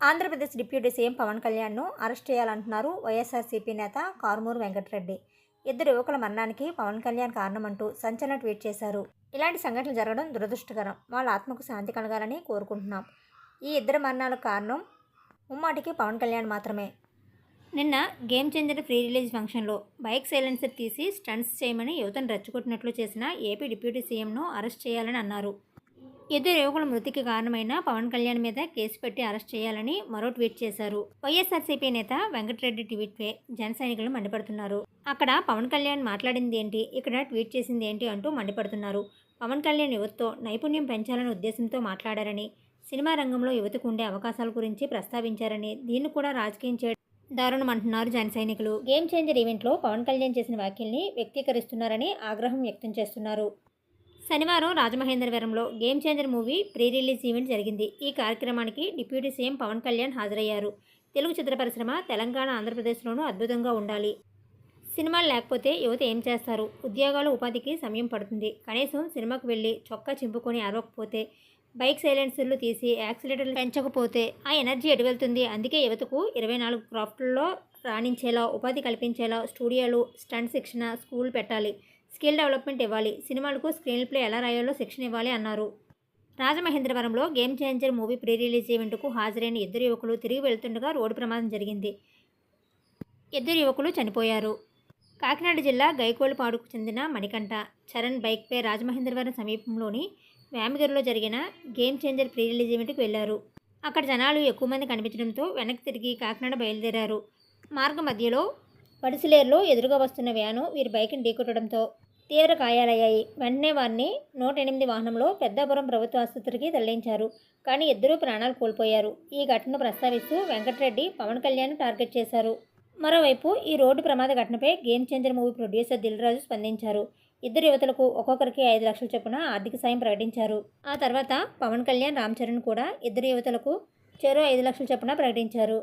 Andhra Pradesh deputy CM Pawan కళ్యాణ్ను arrest చేయాలంటున్నారు YSRCP నేత కారుమూరు వెంకటరెడ్డి. ఇద్దరు యువకుల మరణానికి పవన్ కళ్యాణ్ కారణమంటూ సంచలన ట్వీట్ చేశారు. ఇలాంటి సంఘటనలు జరగడం దురదృష్టకరం. వాళ్ళ ఆత్మకు శాంతి కలగాలని కోరుకుంటున్నాం. ఈ ఇద్దరు మరణాలకు కారణం ముమ్మాటికి పవన్ కళ్యాణ్ మాత్రమే. నిన్న గేమ్ చేంజర్ ఫ్రీ రిలీజ్ ఫంక్షన్లో బైక్ సైలెన్సర్ తీసి స్టంట్స్ చేయమని యువతను రెచ్చగొట్టినట్లు చేసిన ఏపీ డిప్యూటీ సీఎంను అరెస్ట్ చేయాలని అన్నారు. ఇద్దరు యువకుల మృతికి కారణమైన పవన్ కళ్యాణ్ మీద కేసు పెట్టి అరెస్ట్ చేయాలని మరో ట్వీట్ చేశారు. వైఎస్ఆర్సీపీ నేత వెంకటరెడ్డి ట్వీట్పై జన సైనికులు మండిపడుతున్నారు. అక్కడ పవన్ కళ్యాణ్ మాట్లాడింది ఏంటి? ఇక్కడ ట్వీట్ చేసింది ఏంటి? అంటూ మండిపడుతున్నారు. పవన్ కళ్యాణ్ యువతతో నైపుణ్యం పెంచాలనే ఉద్దేశంతో మాట్లాడారని సినిమా రంగంలో యువతకు ఉండే అవకాశాల గురించి ప్రస్తావించారని దీన్ని కూడా రాజకీయం చేయడం దారుణం అంటున్నారు జన సైనికులు. గేమ్ చేంజర్ ఈవెంట్లో పవన్ కళ్యాణ్ చేసిన వ్యాఖ్యల్ని వ్యక్తీకరిస్తున్నారని ఆగ్రహం వ్యక్తం చేస్తున్నారు. శనివారం రాజమహేంద్రవరంలో game changer movie pre release event జరిగింది. ఈ కార్యక్రమానికి డిప్యూటీ సీఎం పవన్ కళ్యాణ్ హాజరయ్యారు. తెలుగు చిత్ర పరిశ్రమ తెలంగాణ ఆంధ్రప్రదేశ్లోనూ అద్భుతంగా ఉండాలి. సినిమాలు లేకపోతే యువత ఏం చేస్తారు? ఉద్యోగాలు ఉపాధికి సమయం పడుతుంది. కనీసం సినిమాకు వెళ్ళి చొక్కా చింపుకొని అరవకపోతే బైక్ సైలెన్సర్లు తీసి యాక్సిలేటర్లు పెంచకపోతే ఆ ఎనర్జీ ఎటు వెళ్తుంది? అందుకే యువతకు ఇరవై నాలుగు క్రాఫ్ట్లలో రాణించేలా ఉపాధి కల్పించేలా స్టూడియోలు స్టంట్ శిక్షణ స్కూల్ పెట్టాలి. స్కిల్ డెవలప్మెంట్ ఇవ్వాలి. సినిమాలకు స్క్రీన్ ప్లే ఎలా రాయాలో శిక్షణ ఇవ్వాలి అన్నారు. రాజమహేంద్రవరంలో game changer movie pre release ఈవెంట్కు హాజరైన ఇద్దరు యువకులు తిరిగి వెళ్తుండగా రోడ్డు ప్రమాదం జరిగింది. ఇద్దరు యువకులు చనిపోయారు. కాకినాడ జిల్లా గైకోలుపాడుకు చెందిన మణికంఠ చరణ్ బైక్పై రాజమహేంద్రవరం సమీపంలోని వ్యామిగిరిలో జరిగిన గేమ్ చేంజర్ ప్రీ రిలీజ్ ఈవెంట్కి వెళ్ళారు. అక్కడ జనాలు ఎక్కువ మంది కనిపించడంతో వెనక్కి తిరిగి కాకినాడ బయలుదేరారు. మార్గ మధ్యలో పడిసిలేరులో ఎదురుగా వస్తున్న వ్యాను వీరి బైక్ని ఢీకొట్టడంతో తీవ్ర గాయాలయ్యాయి. వెంటనే వారిని నూట ఎనిమిది వాహనంలో పెద్దాపురం ప్రభుత్వ ఆసుపత్రికి తరలించారు. కానీ ఇద్దరూ ప్రాణాలు కోల్పోయారు. ఈ ఘటనను ప్రస్తావిస్తూ వెంకటరెడ్డి పవన్ కళ్యాణ్ టార్గెట్ చేశారు. మరోవైపు ఈ రోడ్డు ప్రమాద ఘటనపై game changer movie producer Dil Raju స్పందించారు. ఇద్దరు యువతలకు ఒక్కొక్కరికి ఐదు లక్షల చొప్పున ఆర్థిక సాయం ప్రకటించారు. ఆ తర్వాత పవన్ కళ్యాణ్ రామ్ చరణ్ కూడా ఇద్దరు యువతలకు చెరో ఐదు లక్షల చొప్పున ప్రకటించారు.